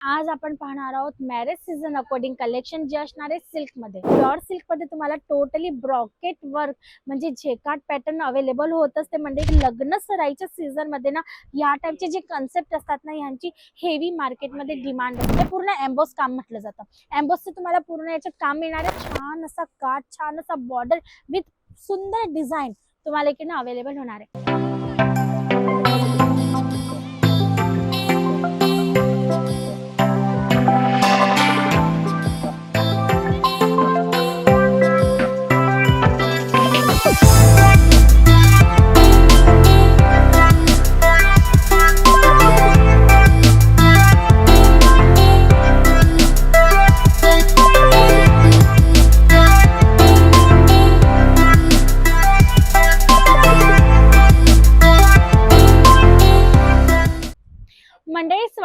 आज आपण पाहणार आहोत मॅरेज सीझन अकॉर्डिंग कलेक्शन जे असणार आहे सिल्कमध्ये. प्युअर सिल्कमध्ये तुम्हाला टोटली ब्रॉकेट वर्क म्हणजे झेकाट पॅटर्न अवेलेबल होत असते म्हणजे लग्न सराईच्या सीझनमध्ये ना या टाइपचे जे कन्सेप्ट असतात ना यांची हेवी मार्केटमध्ये डिमांड असते. म्हणजे पूर्ण एम्बॉस काम म्हटलं जातं. एम्बॉसचं तुम्हाला पूर्ण याच्यात काम मिळणार आहे. छान असा काठ छान असा बॉर्डर विथ सुंदर डिझाईन तुम्हाला इकडे अवेलेबल होणार आहे.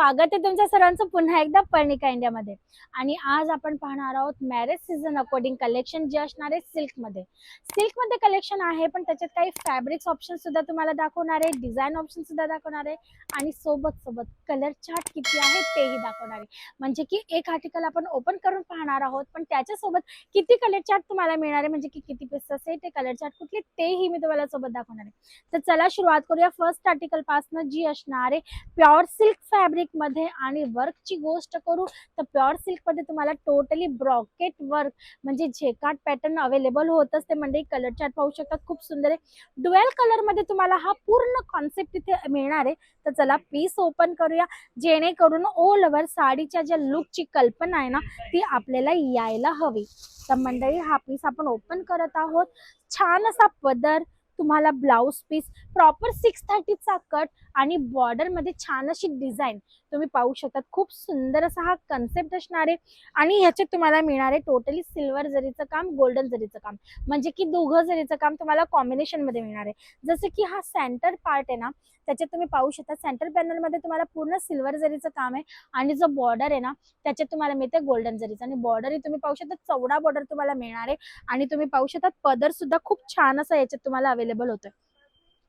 स्वागत आहे तुमच्या सर्वांचं पुन्हा एकदा पर्णिका इंडियामध्ये. आणि आज आपण पाहणार आहोत मॅरेज सीझन अकॉर्डिंग कलेक्शन जे असणार आहे सिल्कमध्ये. सिल्कमध्ये कलेक्शन आहे पण त्याच्यात काही फॅब्रिक्स ऑप्शन सुद्धा तुम्हाला दाखवणार आहे डिझाईन ऑप्शन सुद्धा दाखवणार आहे आणि सोबत सोबत कलर चार्ट किती आहे तेही दाखवणार आहे. म्हणजे की एक आर्टिकल आपण ओपन करून पाहणार आहोत पण त्याच्यासोबत किती कलर चार्ट तुम्हाला मिळणार आहे म्हणजे की किती पीसेस आहे ते कलर चार्ट कुठले तेही मी तुम्हाला सोबत दाखवणार आहे. तर चला सुरुवात करूया. फर्स्ट आर्टिकलपासून जी असणार आहे प्युअर सिल्क फॅब्रिक मध्ये आणि वर्कची गोष्ट करू तर प्युअर सिल्कमध्ये तुम्हाला टोटली ब्रॉकेट वर्क म्हणजे झेकाट पॅटर्न अवेलेबल होत असते म्हणजे कलर चार्ट पाहू शकतात. खूप सुंदर आहे. डुएल कलरमध्ये तुम्हाला हा पूर्ण कॉन्सेप्ट इथे मिळणार आहे. तर चला पीस ओपन करूया. जेणेकरून ऑल ओव्हर साडीच्या ज्या लुकची कल्पना आहे ना ती आपल्याला यायला हवी. तर मंडळी हा पीस आपण ओपन करत आहोत. छान असा पदर तुम्हाला ब्लाउज पीस प्रॉपर सिक्स थर्टीचा कट आणि बॉर्डरमध्ये छान अशी डिझाईन तुम्ही पाहू शकता खूप सुंदर असा हा कन्सेप्ट असणार आहे. आणि ह्याच्यात तुम्हाला मिळणार आहे टोटली सिल्वर जरीचं काम गोल्डन जरीचं काम. म्हणजे की दोघं जरीचं काम तुम्हाला कॉम्बिनेशनमध्ये मिळणार आहे. जसं की हा सेंटर पार्ट आहे ना त्याच्यात तुम्ही पाहू शकता सेंटर पॅनलमध्ये तुम्हाला पूर्ण सिल्वर जरीचं काम आहे. आणि जो बॉर्डर आहे ना त्याच्यात तुम्हाला मिळते गोल्डन जरीचं. आणि बॉर्डर तुम्ही पाहू शकता चौडा बॉर्डर तुम्हाला मिळणार आहे. आणि तुम्ही पाहू शकता पदर सुद्धा खूप छान असा याच्यात तुम्हाला अवेलेबल होतं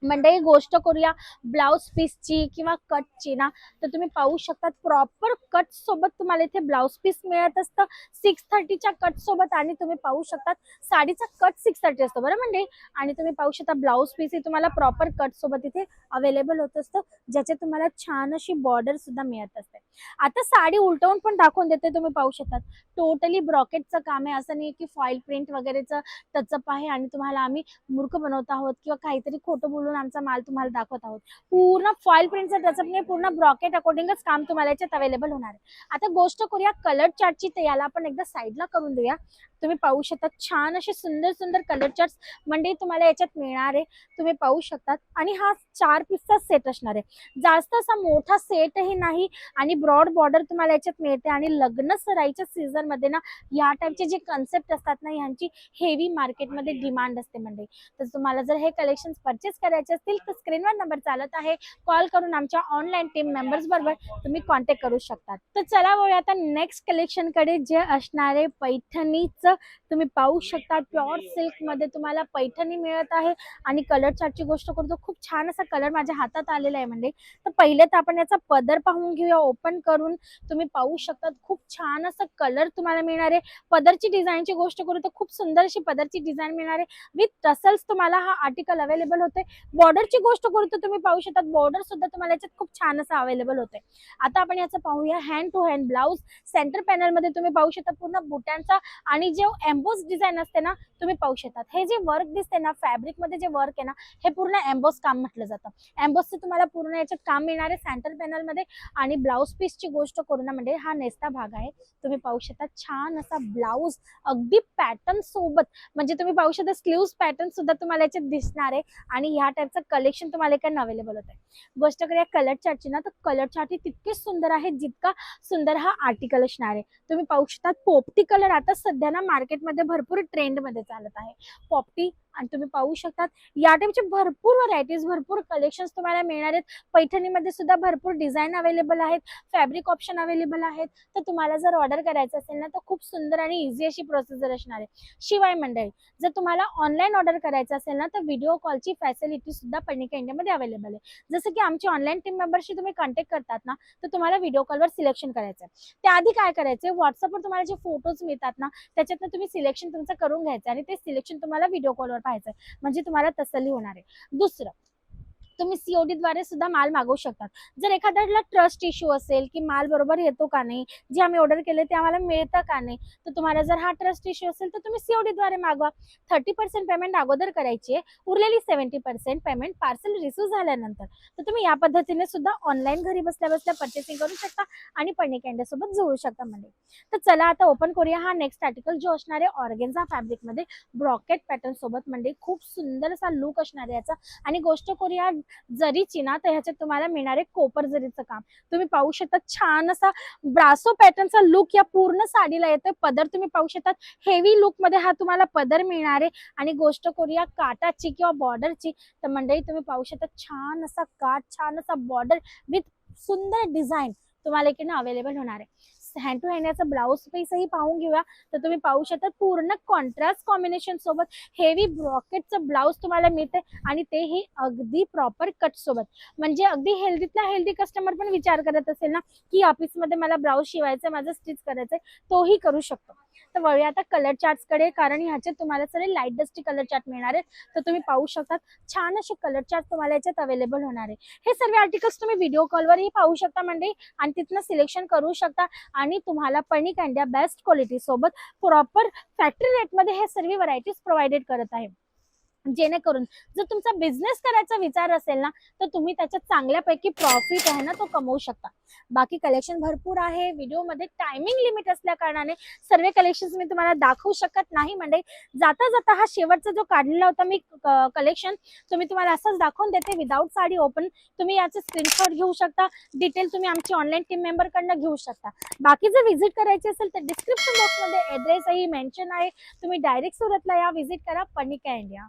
म्हणजे मंडळी गोष्ट करूया ब्लाऊज पीसची किंवा कटची ना तर तुम्ही पाहू शकता प्रॉपर कट सोबत तुम्हाला इथे ब्लाऊज पीस मिळत असतं. सिक्स थर्टीच्या कट सोबत आणि तुम्ही पाहू शकता साडीचा कट सिक्स थर्टी असतो बरं मंडळी? आणि तुम्ही पाहू शकता ब्लाऊज पीस ही तुम्हाला प्रॉपर कट सोबत इथे अवेलेबल होत असतं ज्याचे तुम्हाला छान अशी बॉर्डर सुद्धा मिळत असते. आता साडी उलटवून पण दाखवून देते तुम्ही पाहू शकता. टोटली ब्रॉकेटचं काम आहे असं नाही की फॉईल प्रिंट वगैरेचं टचअप आहे आणि तुम्हाला आम्ही मूर्ख बनवत आहोत किंवा काहीतरी खोटं बोलून आमचा माल तुम्हाला दाखवत आहोत. पूर्ण फॉईल प्रिंटचं त्याचं म्हणजे पूर्ण ब्रॉकेट अकॉर्डिंगच काम तुम्हाला याच्यात अवेलेबल होणार आहे. आता गोष्ट करूया कलर चार्टची तर याला आपण एकदा साईडला करून देऊया. तुम्ही पाहू शकता. छान असे सुंदर सुंदर कलर चार्ट म्हणजे तुम्हाला याच्यात मिळणार आहे. तुम्ही पाहू शकतात. आणि हा चार पीसचा सेट असणार आहे. जास्त असा मोठा सेटही नाही आणि ब्रॉड बॉर्डर तुम्हाला याच्यात मिळते. आणि लग्न सराईच्या सीझनमध्ये ना या टाईपचे जे कन्सेप्ट असतात ना ह्यांची हेवी मार्केटमध्ये डिमांड असते म्हणजे तर तुम्हाला जर हे कलेक्शन परचेस करायचे असतील तर स्क्रीनवर नंबर चालत आहे. कॉल करून आमच्या ऑनलाईन टीम मेंबर्स बरोबर तुम्ही कॉन्टॅक्ट करू शकतात. तर चला बघूया आता नेक्स्ट कलेक्शनकडे जे असणारे पैठणीचं तुम्ही पाहू शकता. प्युअर सिल्कमध्ये तुम्हाला पैठणी मिळत आहे आणि कलर चार्टची गोष्ट करतो. खूप छान असा कलर माझ्या हातात आलेला आहे म्हणजे. तर पहिले तर आपण याचा पदर पाहून घेऊया ओपन करून तुम्ही पाहू शकता. खूप छान असं कलर तुम्हाला मिळणार आहे. पदरची डिझाईनची गोष्ट करू तर खूप सुंदर अशी पदरची डिझाईन मिळणार आहे. विथ टसल्स तुम्हाला हा आर्टिकल अवेलेबल होते बॉर्डरची गोष्ट करू तर तुम्ही पाहू शकता. बॉर्डर सुद्धा तुम्हाला याच्यात खूप छान असं अवेलेबल होते आता आपण याचं पाहूया. Hand to hand blouse centre पॅनलमध्ये तुम्ही पाहू शकता पूर्ण बुट्यांचा आणि जे एम्बोस डिझाईन असते ना तुम्ही पाहू शकता हे जे वर्क दिसते ना फॅब्रिकमध्ये जे वर्क आहे ना हे पूर्ण एम्बोस काम म्हटलं जातं. एम्बोसचं तुम्हाला पूर्ण याच्यात काम मिळणार आहे सेंटर पॅनलमध्ये आणि ब्लाऊज पीसची गोष्ट करू ना म्हणजे हा नेसता भाग आहे. तुम्ही पाहू शकता छान असा ब्लाऊज अगदी पॅटर्न सोबत. म्हणजे तुम्ही पाहू शकता स्लीव्स पॅटर्न सुद्धा तुम्हाला याच्यात दिसणार आहे आणि ह्या टाईपचं कलेक्शन तुम्हाला इकडे अवेलेबल होत आहे गोष्ट करूया कलर चार्टची ना तर कलर चार्ट ही तितकेच सुंदर आहे जितका सुंदर हा आर्टिकल असणार आहे. तुम्ही पाहू शकता पोपटी कलर आता सध्या ना मार्केटमध्ये भरपूर ट्रेंडमध्ये चालत आहे. पॉप्टी आणि तुम्ही पाहू शकतात. या टाईपचे भरपूर व्हरायटीज भरपूर कलेक्शन्स तुम्हाला मिळणार आहेत. पैठणीमध्ये सुद्धा भरपूर डिझाईन अवेलेबल आहेत. फॅब्रिक ऑप्शन अवेलेबल आहेत. तर तुम्हाला जर ऑर्डर करायचं असेल ना तर खूप सुंदर आणि इझी अशी प्रोसेसर असणार आहे. शिवाय मंडळी जर तुम्हाला ऑनलाईन ऑर्डर करायचं असेल ना तर व्हिडिओ कॉलची फॅसिलिटी सुद्धा पर्णिका इंडियामध्ये अवेलेबल आहे. जसं की आमची ऑनलाईन टीम मेंबरशी तुम्ही कॉन्टॅक्ट करतात ना तर तुम्हाला व्हिडिओ कॉलवर सिलेक्शन करायचं आहे. त्याआधी काय करायचं व्हॉट्सअपवर तुम्हाला जे फोटोज मिळतात ना त्याच्यातनं तुम्ही सिलेक्शन तुमचं करून घ्यायचं आणि ते सिलेक्शन तुम्हाला व्हिडिओ कॉलवर पाहायचं म्हणजे तुम्हाला तसल्ली होणार आहे दुसरं तुम्ही सीओडी द्वारे सुद्धा माल मागवू शकतात जर एखाद्याला ट्रस्ट इश्यू असेल की माल बरोबर येतो का नाही जे आम्ही ऑर्डर केले ते आम्हाला मिळतं का नाही तर तुम्हाला जर हा ट्रस्ट इश्यू असेल तर तुम्ही सीओडी द्वारे मागवा. थर्टी पर्सेंट पेमेंट अगोदर करायची आहे. उरलेली seventy percent payment parcel receive झाल्यानंतर. तर तुम्ही या पद्धतीने सुद्धा ऑनलाईन घरी बसल्या बसल्या परचेसिंग करू शकता आणि पणी कॅन्ड्यासोबत जोडू शकता म्हणजे तर चला आता ओपन करूया हा नेक्स्ट आर्टिकल जो असणार आहे ऑर्गेन्झा फॅब्रिकमध्ये ब्रॉकेट पॅटर्न सोबत म्हणजे खूप सुंदर असा लुक असणार आहे याचा. आणि गोष्ट करूया जरीची ना तर ह्याच्यात तुम्हाला मिळणार आहे कोपर जरीचं काम. तुम्ही पाहू शकता छान असा ब्रासो पॅटर्नचा लुक या पूर्ण साडीला येतोय. पदर तुम्ही पाहू शकतात. हेवी लुकमध्ये हा तुम्हाला पदर मिळणार आहे आणि गोष्ट करूया काटाची किंवा बॉर्डरची. तर मंडळी तुम्ही पाहू शकता छान असा काट छान असा बॉर्डर विथ सुंदर डिझाईन तुम्हाला इकडनं अवेलेबल होणार आहे. हँड टू हँड याचा ब्लाऊज पीसही पाहून घेऊया. तर तुम्ही पाहू शकता पूर्ण कॉन्ट्रास्ट कॉम्बिनेशन सोबत हेवी ब्रॉकेटचं ब्लाऊज तुम्हाला मिळते आणि तेही अगदी प्रॉपर कट सोबत. म्हणजे अगदी हेल्दीतला हेल्दी कस्टमर पण विचार करत असेल ना की ऑफिसमध्ये मला ब्लाऊज शिवायचं माझं स्टिच करायचंय तोही करू शकतो. तर वळूया आता कलर चार्ट्सकडे कारण ह्याचे तुम्हाला सगळे लाइट डस्टी कलर चार्ट मिळणार आहेत. तर तुम्ही पाहू शकतात छान असे कलर चार्ट तुम्हाला याच्यात अवेलेबल होणार आहे हे सर्व आर्टिकल्स तुम्ही व्हिडिओ कॉलवरही पाहू शकता म्हणजे आणि तिथनं सिलेक्शन करू शकता. आणि तुम्हाला पर्निक इंडिया बेस्ट क्वालिटी सोबत प्रॉपर फॅक्टरी रेटमध्ये हे सर्व व्हरायटीज प्रोव्हाइडेड करत आहे. जेणेकरून जर तुमचा बिझनेस करायचा विचार असेल ना तर तुम्ही त्याच्यात चांगल्यापैकी प्रॉफिट आहे ना तो कमवू शकता. बाकी कलेक्शन भरपूर आहे. व्हिडिओमध्ये टायमिंग लिमिट असल्या कारणाने सर्व कलेक्शन्स मी तुम्हाला दाखवू शकत नाही. म्हणजे जाता जाता हा शेवटचा जो काढलेला होता मी कलेक्शन तो मी तुम्हाला असंच दाखवून देते. विदाऊट साडी ओपन तुम्ही याचे स्क्रीनशॉट घेऊ शकता. डिटेल तुम्ही आमची ऑनलाईन टीम मेंबरकडनं घेऊ शकता. बाकी जर व्हिजिट करायची असेल तर डिस्क्रिप्शन बॉक्समध्ये ॲड्रेसही मेन्शन आहे. तुम्ही डायरेक्ट सुरतला या व्हिजिट करा. पनिका इंडिया